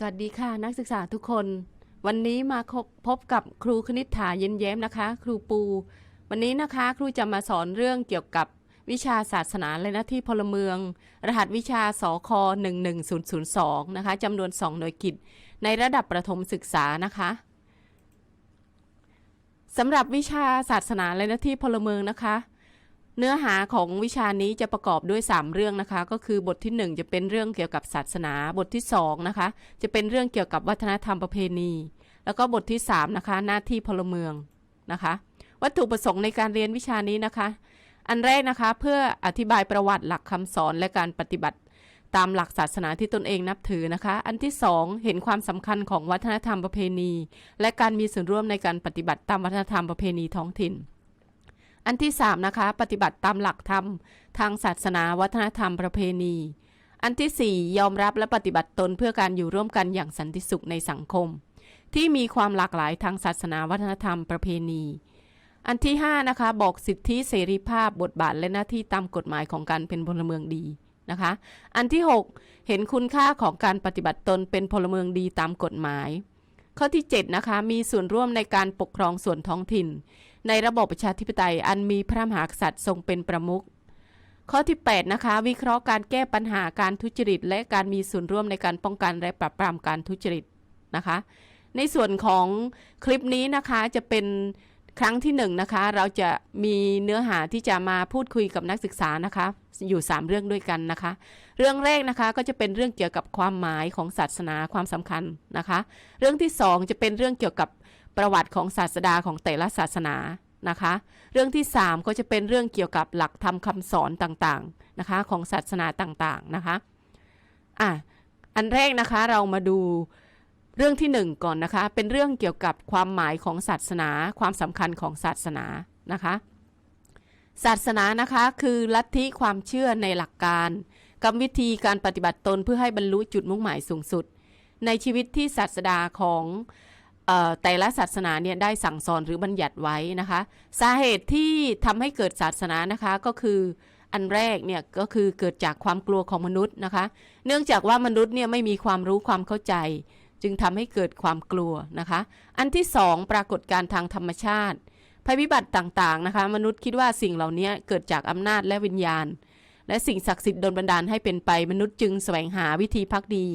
สวัสดีค่ะนักศึกษาทุกคน วันนี้มาพบกับครูคณิษฐาเย็นแย้มนะคะ ครูปู วันนี้นะคะครูจะมาสอนเรื่องเกี่ยวกับวิชาศาสนาและหน้าที่พลเมือง รหัสวิชาสค11002นะคะจำนวน 2 หน่วยกิจ ในระดับประถมศึกษานะคะสำหรับวิชาศาสนาและหน้าที่พลเมืองนะคะ เนื้อหาของวิชานี้จะประกอบด้วย 3 เรื่องนะคะ ก็คือบทที่ 1 จะเป็นเรื่องเกี่ยวกับศาสนา บทที่2นะคะ จะเป็นเรื่องเกี่ยวกับวัฒนธรรมประเพณี แล้วก็บทที่3นะคะ หน้าที่พลเมืองนะคะ วัตถุประสงค์ในการเรียนวิชานี้นะคะ อันแรกนะคะเพื่ออธิบายประวัติหลักคำสอนและการปฏิบัติตามหลักศาสนาที่ตนเองนับถือนะคะ อันที่ 2 เห็นความสำคัญของวัฒนธรรมประเพณี และการมีส่วนร่วมในการปฏิบัติตามวัฒนธรรมประเพณีท้องถิ่น อันที่ 3 นะคะ ปฏิบัติตามหลักธรรม ทางศาสนาวัฒนธรรมประเพณี อันที่ 4 ยอมรับและปฏิบัติตนเพื่อการอยู่ร่วมกันอย่างสันติสุขในสังคม ที่มีความหลากหลายทางศาสนาวัฒนธรรมประเพณี อันที่ 5 นะคะ บอกสิทธิเสรีภาพบทบาทและหน้าที่ตามกฎหมายของการเป็นพลเมืองดีนะคะ อันที่ 6 เห็นคุณค่าของการปฏิบัติตนเป็นพลเมืองดีตามกฎหมาย ข้อที่ 7 นะคะ มีส่วนร่วมในการปกครองส่วนท้องถิ่น ในระบบประชาธิปไตยอันมีพระมหากษัตริย์ทรงเป็นประมุขข้อที่ 8 นะคะ วิเคราะห์การแก้ปัญหาการทุจริต และการมีส่วนร่วมในการป้องกันและปราบปรามการทุจริตนะคะ ในส่วนของคลิปนี้นะคะจะเป็นครั้งที่1นงนะคะ เราจะมีเนื้อหาที่จะมาพูดคุยกับนักศึกษานะคะ อยู่ 3 เรื่องด้วยกันนะคะ เรื่องแรกนะคะก็จะเป็นเรื่องเกี่ยวกับความหมายของศาสนาความสำคัญนะคะ เรื่องที่ 2 จะเป็นเรื่องเกี่ยวกับ ประวัติของศาสดาของแต่ละศาสนานะคะ เรื่องที่ 3 ก็จะเป็นเรื่องเกี่ยวกับหลักธรรมคำสอนต่างๆนะคะของศาสนาต่างๆนะคะอะอันแรกนะคะเรามาดูเรื่องที่ 1 ก่อนนะคะ เป็นเรื่องเกี่ยวกับความหมายของศาสนา ความสำคัญของศาสนานะคะศาสนานะคะคือลัทธิความเชื่อในหลักการกรรมวิธีการปฏิบัติตนเพื่อให้บรรลุจุดมุ่งหมายสูงสุด ในชีวิตที่ศาสดาของ แต่ละศาสนาเนี่ยได้สั่งสอนหรือบัญญัติไว้นะคะ สาเหตุที่ทำให้เกิดศาสนานะคะก็คืออันแรกเนี่ยก็คือเกิดจากความกลัวของมนุษย์นะคะ เนื่องจากว่ามนุษย์เนี่ยไม่มีความรู้ความเข้าใจ จึงทำให้เกิดความกลัวนะคะ อันที่สองปรากฏการทางธรรมชาติภัยพิบัติต่างๆนะคะ มนุษย์คิดว่าสิ่งเหล่านี้เกิดจากอำนาจและวิญญาณ และสิ่งศักดิ์สิทธิ์ดลบันดาลให้เป็นไปมนุษย์จึงแสวงหาวิธีพักดี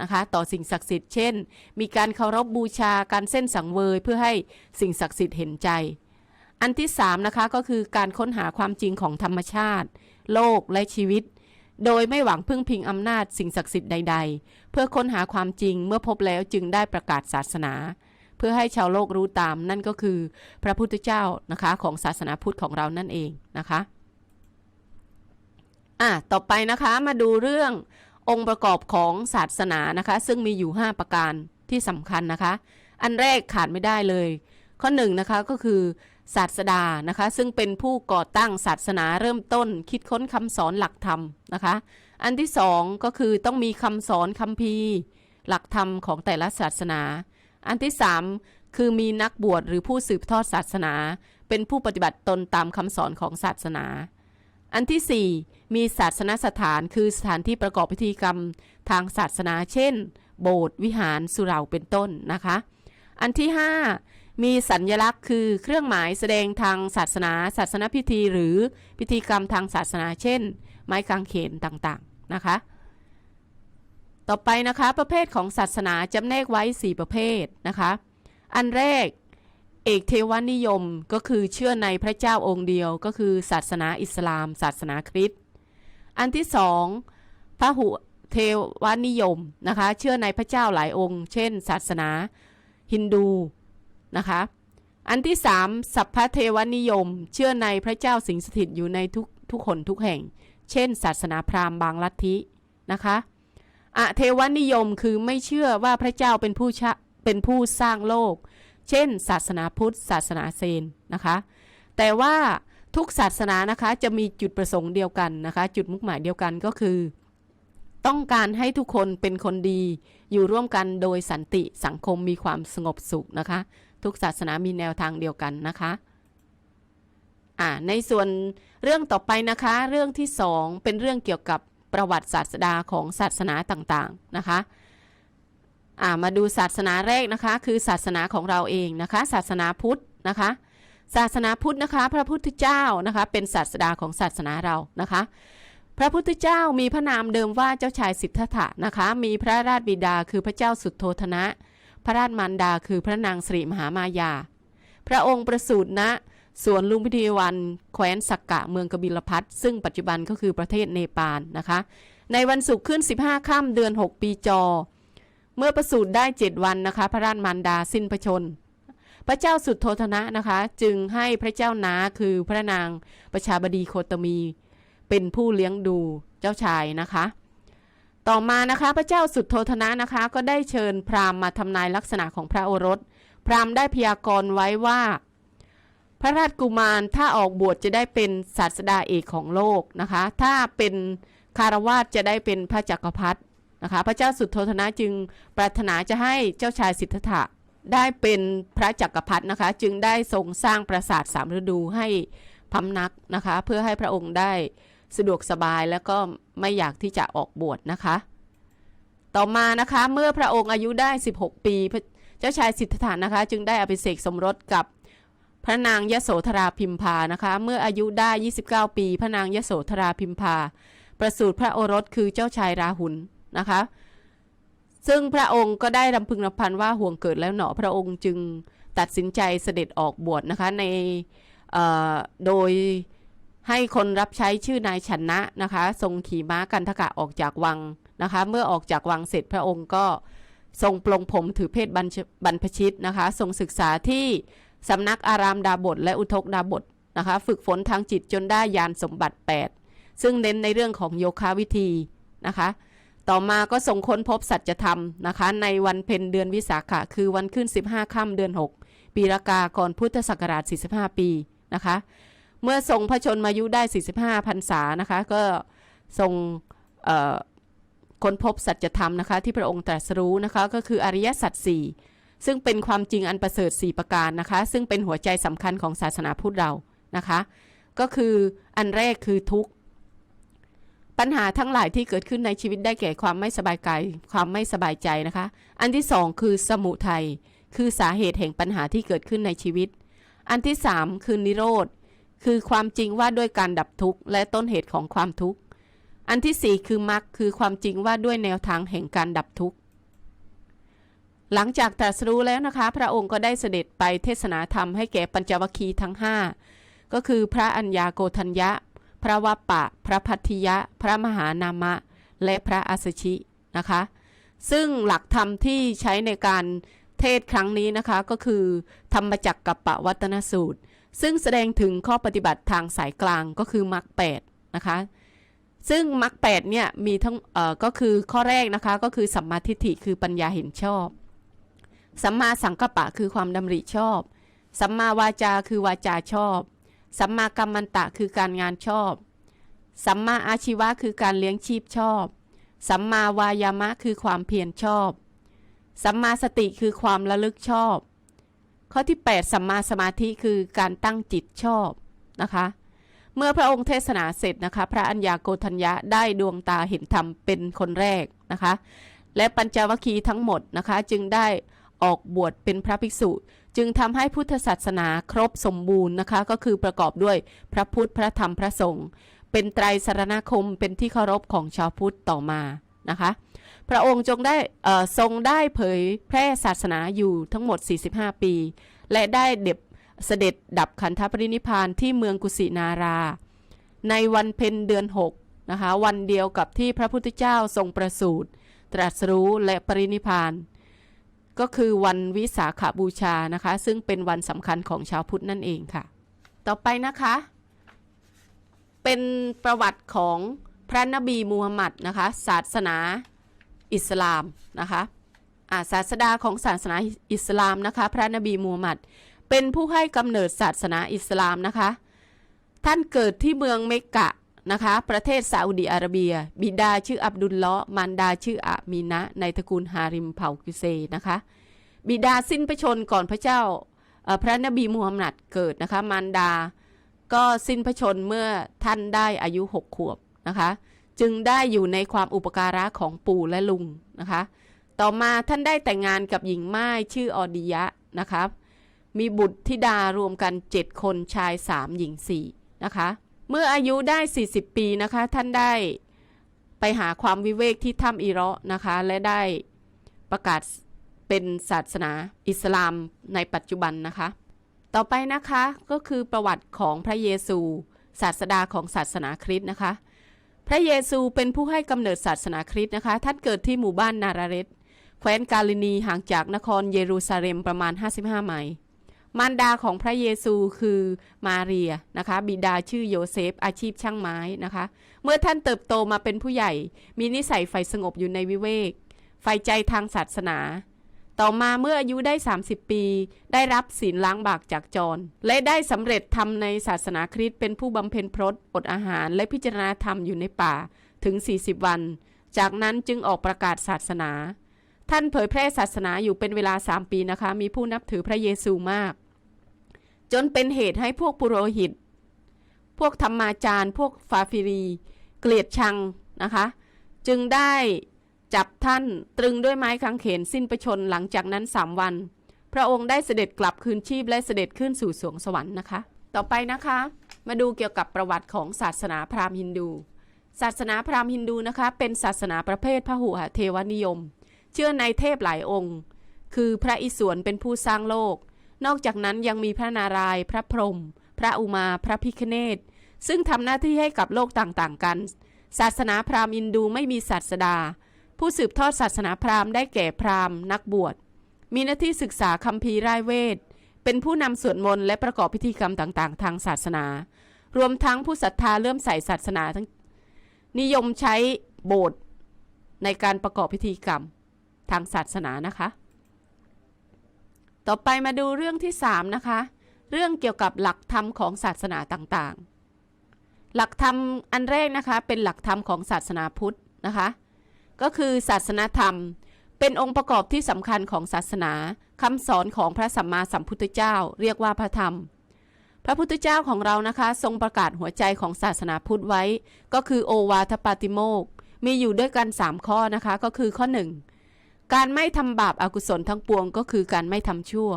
นะคะ ต่อสิ่งศักดิ์สิทธิ์เช่น มีการเคารพบูชาการเส้นสังเวยเพื่อให้สิ่งศักดิ์สิทธิ์เห็นใจ อันที่3นะคะก็คือการค้นหาความจริงของธรรมชาติ โลกและชีวิต โดยไม่หวังพึ่งพิงอำนาจสิ่งศักดิ์สิทธิ์ใด ๆ เพื่อค้นหาความจริงเมื่อพบแล้วจึงได้ประกาศศาสนา เพื่อให้ชาวโลกรู้ตามนั่นก็คือพระพุทธเจ้านะคะของศาสนาพุทธของเรานั่นเองนะคะอะต่อไปนะคะมาดูเรื่อง องค์ประกอบของศาสนานะคะ ซึ่งมีอยู่ 5 ประการที่สำคัญนะคะ อันแรกขาดไม่ได้เลย ข้อ1นนะคะก็คือศาสดานะคะ ซึ่งเป็นผู้ก่อตั้งศาสนาเริ่มต้น คิดค้นคำสอนหลักธรรมนะคะ อันที่สองก็คือต้องมีคำสอนคำพีร์หลักธรรมของแต่ละศาสนา อันที่สามคือมีนักบวชหรือผู้สืบทอดศาสนา เป็นผู้ปฏิบัติตนตามคำสอนของศาสนา อันที่ 4 มีศาสนสถานคือสถานที่ประกอบพิธีกรรมทางศาสนาเช่น โบสถ์วิหารสุเหร่าเป็นต้นนะคะ อันที่ 5 มีสัญญลักษณ์คือเครื่องหมายแสดงทางศาสนา ศาสนพิธีหรือพิธีกรรมทางศาสนาเช่น ไม้กางเขนต่างๆนะคะ ต่อไปนะคะประเภทของศาสนาจำแนกไว้ 4 ประเภทนะคะ อันแรก เอกเทวนิยมก็คือเชื่อในพระเจ้าองค์เดียวก็คือศาสนาอิสลาม ศาสนาคริสต์อันที่สองพระหุเทวนิยมนะคะเชื่อในพระเจ้าหลายองค์ เช่น ศาสนาฮินดูนะคะอันที่สามสัพพเทวนิยม เชื่อในพระเจ้าสิงสถิตอยู่ในทุกทุกคนทุกแห่ง เช่น ศาสนาพราหมณ์บางลัทธินะคะอะเทวนิยมคือไม่เชื่อว่าพระเจ้าเป็นผู้ชะเป็นผู้สร้างโลก เช่น ศาสนาพุทธ ศาสนาเซนนะคะ แต่ว่าทุกศาสนานะคะจะมีจุดประสงค์เดียวกันนะคะ จุดมุ่งหมายเดียวกันก็คือ ต้องการให้ทุกคนเป็นคนดี อยู่ร่วมกันโดยสันติสังคมมีความสงบสุขนะคะ ทุกศาสนามีแนวทางเดียวกันนะคะอ่าในส่วนเรื่องต่อไปนะคะ เรื่องที่สองเป็นเรื่องเกี่ยวกับประวัติศาสดาของศาสนาต่างๆนะคะ อ่ามาดูศาสนาแรกนะคะ คือศาสนาของเราเองนะคะ ศาสนาพุทธนะคะ ศาสนาพุทธนะคะ พระพุทธเจ้านะคะ เป็นศาสดาของศาสนาเรานะคะ พระพุทธเจ้ามีพระนามเดิมว่าเจ้าชายสิทธัตถะนะคะ มีพระราชบิดาคือพระเจ้าสุโธธนะ พระราชมารดาคือพระนางสิริมหามายา พระองค์ประสูติณสวนลุมพินีวันแคว้นสักกะเมืองกบิลพัทซึ่งปัจจุบันก็คือประเทศเนปาลนะคะ ในวันศุกร์ขึ้น 15 ค่ำเดือน 6 ปีจอ เมื่อประสูติได้7วันนะคะ พระราชมารดาสิ้นพระชน พระเจ้าสุดโทธนะนะคะ จึงให้พระเจ้านาคือพระนางประชาบดีโคตมี เป็นผู้เลี้ยงดูเจ้าชายนะคะ ต่อมานะคะพระเจ้าสุดโทธนะนะคะ ก็ได้เชิญพราหมณ์มาทำนายลักษณะของพระโอรส พราหมณ์ได้พยากรณ์ไว้ว่า พระราชกุมารถ้าออกบวชจะได้เป็นศาสดาเอกของโลกนะคะ ถ้าเป็นคารวาสจะได้เป็นพระจักรพรรดิ นะคะพระเจ้าสุดโทธนะจึงปรารถนาจะให้เจ้าชายสิทธัตถะได้เป็นพระจักรพรรดินะคะ จึงได้ทรงสร้างปราสาทสามฤดูให้พำนักนะคะ เพื่อให้พระองค์ได้สะดวกสบายแล้วก็ไม่อยากที่จะออกบวชนะคะ ต่อมานะคะเมื่อพระองค์อายุได้ 16 ปีเจ้าชายสิทธัตถะนะคะ จึงได้อภิเษกสมรสกับพระนางยโสธราพิมพานะคะ เมื่ออายุได้ 29 ปี พระนางยโสธราพิมพา ประสูติพระโอรสคือเจ้าชายราหุล นะคะ ซึ่งพระองค์ก็ได้รำพึงรำพันว่าห่วงเกิดแล้วหนอพระองค์จึงตัดสินใจเสด็จออกบวชนะคะในโดยให้คนรับใช้ชื่อนายชนะนะคะทรงขี่ม้ากันทกะออกจากวังนะคะ เมื่อออกจากวังเสร็จพระองค์ก็ทรงปลงผมถือเพศบรบรรพชิตนะคะ ทรงศึกษาที่สำนักอารามดาบทและอุทกดาบทนะคะ ฝึกฝนทางจิตจนได้ยานสมบัติ 8 ซึ่งเน้นในเรื่องของโยคะวิธีนะคะ ต่อมาก็ทรงค้นพบสัจธรรมนะคะ ในวันเพ็ญเดือนวิสาขะคือวันขึ้น 15ค่ำเดือน 6 ปีละกาก่อนพุทธศักราช 45 ปีนะคะ เมื่อทรงพระชนมายุได้ 45พรรษานะคะ ก็ทรงค้นพบสัจธรรมนะคะที่พระองค์ตรัสรู้นะคะก็คืออริยสัจสี่ซึ่งเป็นความจริงอันประเสริฐ 4 ประการนะคะ ซึ่งเป็นหัวใจสำคัญของศาสนาพุทธเรานะคะ ก็คืออันแรกคือทุกข์ ปัญหาทั้งหลายที่เกิดขึ้นในชีวิตได้แก่ความไม่สบายกายความไม่สบายใจนะคะ อันที่สองคือสมุทัยคือสาเหตุแห่งปัญหาที่เกิดขึ้นในชีวิต อันที่สามคือนิโรธ คือความจริงว่าด้วยการดับทุกข์และต้นเหตุของความทุกข์ อันที่สี่คือมรรคคือความจริงว่าด้วยแนวทางแห่งการดับทุกข์ หลังจากตรัสรู้แล้วนะคะ พระองค์ก็ได้เสด็จไปเทศนาธรรมให้แก่ปัญจวัคคีย์ทั้ง 5 ก็คือพระอัญญาโกทัญญะ ระวัปปะ พระพัทธิยะ พระมหานามะ และพระอาสชินะคะ ซึ่งหลักธรรมที่ใช้ในการเทศครั้งนี้นะคะก็คือ ธรรมจักกับปวัตนสูตร ซึ่งแสดงถึงข้อปฏิบัติทางสายกลางก็คือมรรคแปดนะคะ ซึ่งมรรคแปดเนี่ยมีทั้งเอ่อก็คือข้อแรกนะคะก็คือสัมมาทิฏฐิคือปัญญาเห็นชอบ สัมมาสังกัปปะคือความดำริชอบ สัมมาวาจาคือวาจาชอบ สัมมากัมมันตะคือการงานชอบ สัมมาอาชีวะคือการเลี้ยงชีพชอบ สัมมาวายามะคือความเพียรชอบ สัมมาสติคือความระลึกชอบ ข้อที่ 8 สัมมาสมาธิคือการตั้งจิตชอบนะคะ เมื่อพระองค์เทศนาเสร็จนะคะ พระอัญญาโกทัญญะได้ดวงตาเห็นธรรมเป็นคนแรกนะคะ และปัญจวัคคีย์ทั้งหมดนะคะ จึงได้ออกบวชเป็นพระภิกษุ จึงทำให้พุทธศาสนาครบสมบูรณ์นะคะ ก็คือประกอบด้วยพระพุทธพระธรรมพระสงฆ์เป็นไตรสรณคมเป็นที่เคารพของชาวพุทธต่อมานะคะ พระองค์จงได้ทรงได้เผยแพร่ศาสนาอยู่ทั้งหมด 45 ปี และได้เด็บเสด็จดับขันธปรินิพานที่เมืองกุสินารา ในวันเพ็ญเดือน 6 นะคะ วันเดียวกับที่พระพุทธเจ้าทรงประสูติตรัสรู้และปรินิพพาน ก็คือวันวิสาขาบูชานะคะ ซึ่งเป็นวันสำคัญของชาวพุทธนั่นเองค่ะ ต่อไปนะคะ เป็นประวัติของพระนบีมูฮัมหมัดนะคะศาสนาอิสลามนะคะอาศาสดาของศาสนาอิสลามนะคะ พระนบีมูฮัมหมัด เป็นผู้ให้กำเนิดศาสนาอิสลามนะคะ ท่านเกิดที่เมืองเมกกะ นะคะ ประเทศซาอุดีอาระเบีย บิดาชื่ออับดุลเลาะมารดาชื่ออามีนะ ในตระกูลฮาริมเผ่ากุเซนะคะ บิดาสิ้นพระชนก่อนพระเจ้าพระนบีมูฮัมหมัดเกิดนะคะ มารดา ก็สิ้นพระชนเมื่อท่านได้อายุหกขวบนะคะ จึงได้อยู่ในความอุปการะของปู่และลุงนะคะ ต่อมาท่านได้แต่งงานกับหญิงม่ายชื่อออดิยะนะคะมีบุตรธิดารวมกัน 7 คนชาย 3 หญิง4นะคะ เมื่ออายุได้ 40 ปีนะคะ ท่านได้ไปหาความวิเวกที่ถ้ำอิเราะห์นะคะ และได้ประกาศเป็นศาสนาอิสลามในปัจจุบันนะคะ ต่อไปนะคะก็คือประวัติของพระเยซู ศาสดาของศาสนาคริสต์นะคะ พระเยซูเป็นผู้ให้กำเนิดศาสนาคริสต์นะคะ ท่านเกิดที่หมู่บ้านนาราเรตแคว้นกาลินีห่างจากนครเยรูซาเล็มประมาณ 55 ไมล์ มารดาของพระเยซูคือมาเรียนะคะ บิดาชื่อโยเซฟ อาชีพช่างไม้นะคะ เมื่อท่านเติบโตมาเป็นผู้ใหญ่ มีนิสัยใฝ่สงบอยู่ในวิเวกใฝ่ใจทางศาสนา ต่อมาเมื่ออายุได้ 30 ปี ได้รับศีลล้างบากจากจร และได้สำเร็จทำในศาสนาคริสต์เป็นผู้บำเพ็ญพรตอดอาหารและพิจารณาธรรมอยู่ในป่าถึง 40 วัน จากนั้นจึงออกประกาศศาสนา ท่านเผยแพร่ศาสนาอยู่เป็นเวลา 3 ปีนะคะ มีผู้นับถือพระเยซูมาก จนเป็นเหตุให้พวกปุโรหิต พวกธรรมาจารย์ พวกฟาฟิรี เกลียดชังนะคะ จึงได้จับท่านตรึงด้วยไม้กางเขนสิ้นประชนหลังจากนั้นสามวัน พระองค์ได้เสด็จกลับคืนชีพและเสด็จขึ้นสู่สวงสวรรค์นะคะ ต่อไปนะคะ มาดูเกี่ยวกับประวัติของศาสนาพราหมณ์ฮินดู ศาสนาพราหมณ์ฮินดูนะคะ เป็นศาสนาประเภทพหุหเทวนิยม เชื่อในเทพหลายองค์ คือพระอิศวรเป็นผู้สร้างโลก นอกจากนั้นยังมีพระนารายณ์พระพรหมพระอุมา พระพิคเนตซึ่งทำหน้าที่ให้กับโลกต่างๆ กัน ศาสนาพราหมณ์ฮินดูไม่มีศาสดา ผู้สืบทอดศาสนาพราหมณ์ได้แก่พราหมณ์นักบวช มีหน้าที่ศึกษาคัมภีร์รายเวท เป็นผู้นำสวดมนต์และประกอบพิธีกรรมต่างๆ ทางศาสนา รวมทั้งผู้ศรัทธาเลื่อมใสศาสนาทั้งนิยมใช้โบสถ์ในการประกอบพิธีกรรมทางศาสนานะคะ ต่อไปมาดูเรื่องที่ 3 นะคะ เรื่องเกี่ยวกับหลักธรรมของศาสนาต่างๆ หลักธรรมอันแรกนะคะเป็นหลักธรรมของศาสนาพุทธนะคะ ก็คือศาสนาธรรม เป็นองค์ประกอบที่สำคัญของศาสนาคำสอนของพระสัมมาสัมพุทธเจ้า เรียกว่าพระธรรม พระพุทธเจ้าของเรานะคะ ทรงประกาศหัวใจของศาสนาพุทธไว้ ก็คือโอวาทปาติโมกมีอยู่ด้วยกัน 3 ข้อนะคะ ก็คือข้อ 1 การไม่ทำบาปอากุศลทั้งปวงก็คือการไม่ทำชั่ว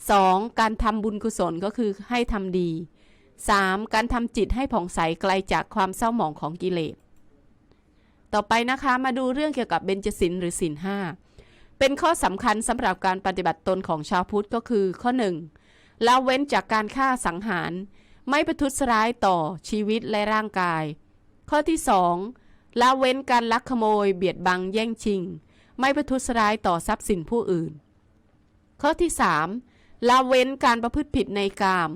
2. การทำบุญกุศลก็คือให้ทำดี 3. การทำจิตให้ผ่องใสไกลจากความเศร้าหมองของกิเลส ต่อไปนะคะมาดูเรื่องเกี่ยวกับเบญจศีลหรือศีลห้าเป็นข้อสำคัญสำหรับการปฏิบัติตนของชาวพุทธก็คือ ข้อ 1. ละเว้นจากการฆ่าสังหาร ไม่ประทุษร้ายต่อชีวิตและร่างกาย ข้อที่ 2. ละเว้นการลักขโมย เบียดบังแย่งชิง ไม่ประทุษร้ายต่อทรัพย์สินผู้อื่น ข้อที่ 3. ละเว้นการประพฤติผิดในกาม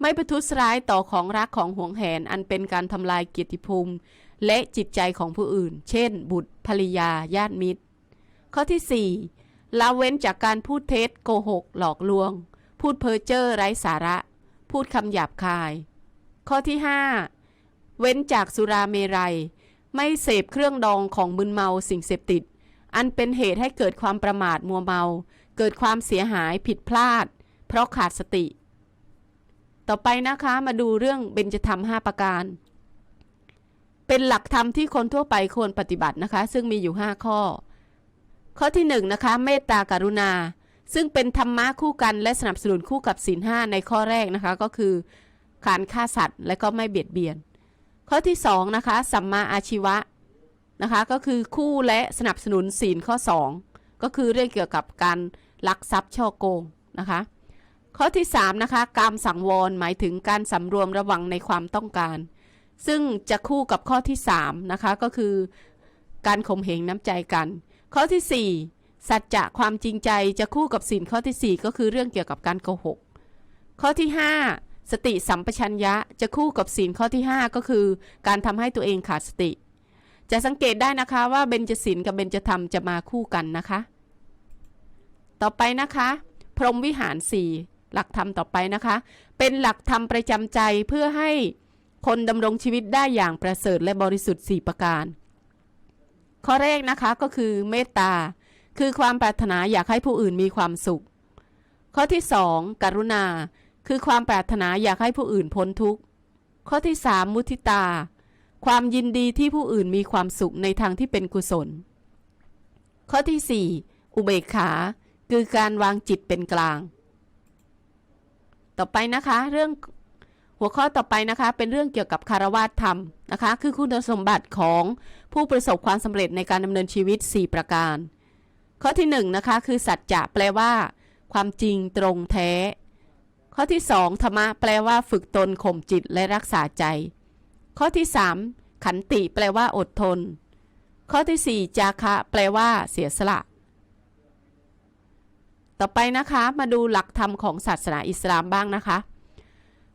ไม่ประทุษร้ายต่อของรักของห่วงแหน อันเป็นการทำลายเกียรติภูมิ และจิตใจของผู้อื่น เช่น บุตรภริยาญาติมิตร ข้อที่ 4. ละเว้นจากการพูดเท็จโกหก หลอกลวง พูดเพ้อเจ้อไร้สาระ พูดคำหยาบคาย ข้อที่ 5. เว้นจากสุราเมรัย ไม่เสพเครื่องดองของมึนเมาสิ่งเสพติด อันเป็นเหตุให้เกิดความประมาทมัวเมา เกิดความเสียหายผิดพลาด เพราะขาดสติ ต่อไปนะคะมาดูเรื่องเบญจธรรม 5 ประการ เป็นหลักธรรมที่คนทั่วไปควรปฏิบัตินะคะ ซึ่งมีอยู่ 5 ข้อ ข้อที่1นนะคะเมตตากรุณา ซึ่งเป็นธรรมะคู่กันและสนับสนุนคู่กับศีลห้าในข้อแรกนะคะก็คือการฆ่าสัตว์และก็ไม่เบียดเบียน ข้อที่2นะคะสัมมาอาชีวะ นะคะก็คือคู่และสนับสนุนศีลข้อ 2 ก็คือเรื่องเกี่ยวกับการลักทรัพย์ช่อโกงนะคะข้อที่3นะคะกามสังวรหมายถึงการสำรวมระวังในความต้องการ ซึ่งจะคู่กับข้อที่3นะคะก็คือการข่มเหงน้ำใจกัน ข้อที่ 4 สัจจะความจริงใจจะคู่กับศีลข้อทีสี่4 ก็คือเรื่องเกี่ยวกับการโกหก ข้อที่ 5 สติสัมปชัญญะจะคู่กับศีลข้อที่ 5 ก็คือ การทำให้ตัวเองขาดสติ จะสังเกตได้นะคะว่าเบญจศีลกับเบญจธรรมจะมาคู่กันนะคะ ต่อไปนะคะ พรหมวิหาร4หลักธรรมต่อไปนะคะ เป็นหลักธรรมประจำใจเพื่อให้คนดำรงชีวิตได้อย่างประเสริฐและบริสุทธิ์ 4 ประการ ข้อแรกนะคะก็คือเมตตา คือความปรารถนาอยากให้ผู้อื่นมีความสุข ข้อที่ 2 กรุณา คือความปรารถนาอยากให้ผู้อื่นพ้นทุกข์ ข้อที่ 3 มุทิตา ความยินดีที่ผู้อื่นมีความสุขในทางที่เป็นกุศล ข้อที่ 4 อุเบกขา คือการวางจิตเป็นกลาง ต่อไปนะคะ เรื่องหัวข้อต่อไปนะคะ เป็นเรื่องเกี่ยวกับคารวะธรรมนะคะ คือคุณสมบัติของผู้ประสบความสำเร็จในการดำเนินชีวิต 4 ประการ ข้อที่1นะคะคือสัจจะแปลว่า ความจริงตรงแท้ ข้อที่ 2 ธรรมะแปลว่า ฝึกตนข่มจิตและรักษาใจ ข้อที่3ขันติแปลว่าอดทน ข้อที่4จาคะ แปลว่าเสียสละ ต่อไปนะคะมาดูหลักธรรมของศาสนาอิสลามบ้างนะคะ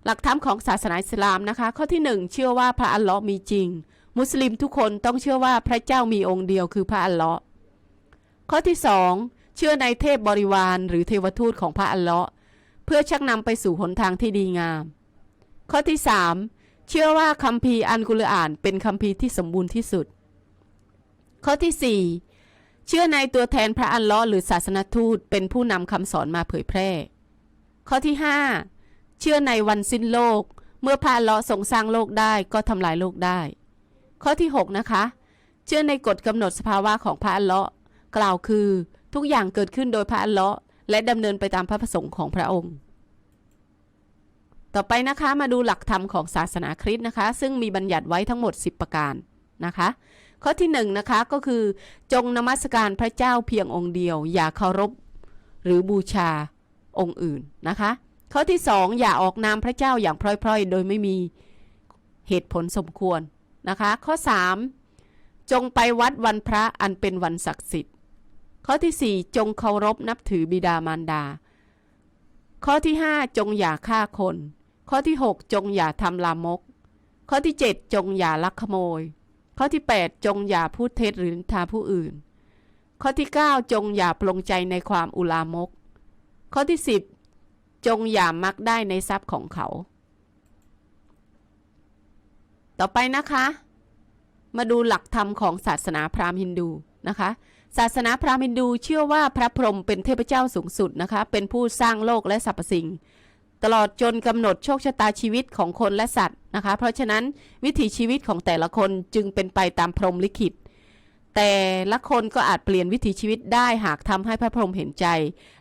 หลักธรรมของศาสนาอิสลามนะคะ ข้อที่1เชื่อว่าพระอัลเลาะห์มีจริง มุสลิมทุกคนต้องเชื่อว่าพระเจ้ามีองค์เดียวคือพระอัลเลาะห์ข้อที่2เชื่อในเทพบริวาร หรือเทวทูตของพระอัลเลาะห์เพื่อชักนำไปสู่หนทางที่ดีงาม ข้อที่3 เชื่อว่าคัมภีร์อันกุรอานเป็นคัมภีร์ที่สมบูรณ์ที่สุด ข้อที่ 4 เชื่อในตัวแทนพระอัลเลาะห์หรือศาสนทูตเป็นผู้นำคำสอนมาเผยแพร่ ข้อที่ 5 เชื่อในวันสิ้นโลก เมื่อพระอัลเลาะห์ทรงสร้างโลกได้ก็ทำลายโลกได้ ข้อที่ 6 นะคะ เชื่อในกฎกำหนดสภาวะของพระอัลเลาะห์กล่าวคือทุกอย่างเกิดขึ้นโดยพระอัลเลาะห์และดำเนินไปตามพระประสงค์ของพระองค์ ต่อไปนะคะมาดูหลักธรรมของศาสนาคริสต์นะคะ ซึ่งมีบัญญัติไว้ทั้งหมด 10 ประการนะคะ ข้อที่1นงนะคะก็คือจงนมัสการพระเจ้าเพียงองค์เดียว อย่าเคารพหรือบูชาองค์อื่นนะคะ ข้อที่ 2 อย่าออกนามพระเจ้าอย่างพร่อยๆ โดยไม่มีเหตุผลสมควรนะคะ ข้อ 3 จงไปวัดวันพระอันเป็นวันศักดิ์สิทธิ์ ข้อที่ 4 จงเคารพนับถือบิดามารดา ข้อที่ 5 จงอย่าฆ่าคน ข้อที่ 6 จงอย่าทำลามก ข้อที่ 7 จงอย่าลักขโมย ข้อที่ 8 จงอย่าพูดเท็จหรือนินทาผู้อื่น ข้อที่ 9 จงอย่าปลงใจในความอุลามก ข้อที่ 10 จงอย่ามักได้ในทรัพย์ของเขา ต่อไปนะคะ มาดูหลักธรรมของศาสนาพราหมณ์ฮินดูนะคะศาสนาพราหมณ์ฮินดูเชื่อว่าพระพรหมเป็นเทพเจ้าสูงสุดนะคะ เป็นผู้สร้างโลกและสรรพสิ่ง ตลอดจนกำหนดโชคชะตาชีวิตของคนและสัตว์นะคะ เพราะฉะนั้นวิถีชีวิตของแต่ละคนจึงเป็นไปตามพรหมลิขิต แต่ละคนก็อาจเปลี่ยนวิถีชีวิตได้หากทำให้พระพรหมเห็นใจ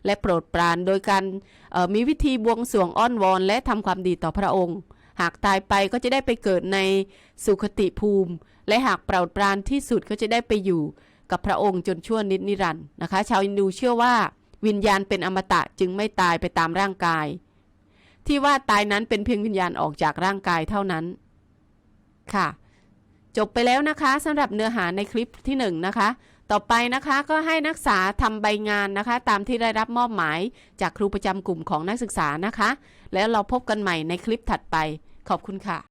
และโปรดปรานโดยการมีวิธีบวงสรวงอ้อนวอน และทำความดีต่อพระองค์ หากตายไปก็จะได้ไปเกิดในสุคติภูมิ และหากโปรดปรานที่สุดก็จะได้ไปอยู่กับพระองค์จนชั่วนิดนิรันดร์นะคะ ชาวอินดูเชื่อว่า วิญญาณเป็นอมตะจึงไม่ตายไปตามร่างกาย ที่ว่าตายนั้นเป็นเพียงวิญญาณออกจากร่างกายเท่านั้น ค่ะ จบไปแล้วนะคะสำหรับเนื้อหาในคลิปที่1นงนะคะ ต่อไปนะคะก็ให้นักศึกษาทำใบงานนะคะ ตามที่ได้รับมอบหมายจากครูประจำกลุ่มของนักศึกษานะคะ แล้วเราพบกันใหม่ในคลิปถัดไป ขอบคุณค่ะ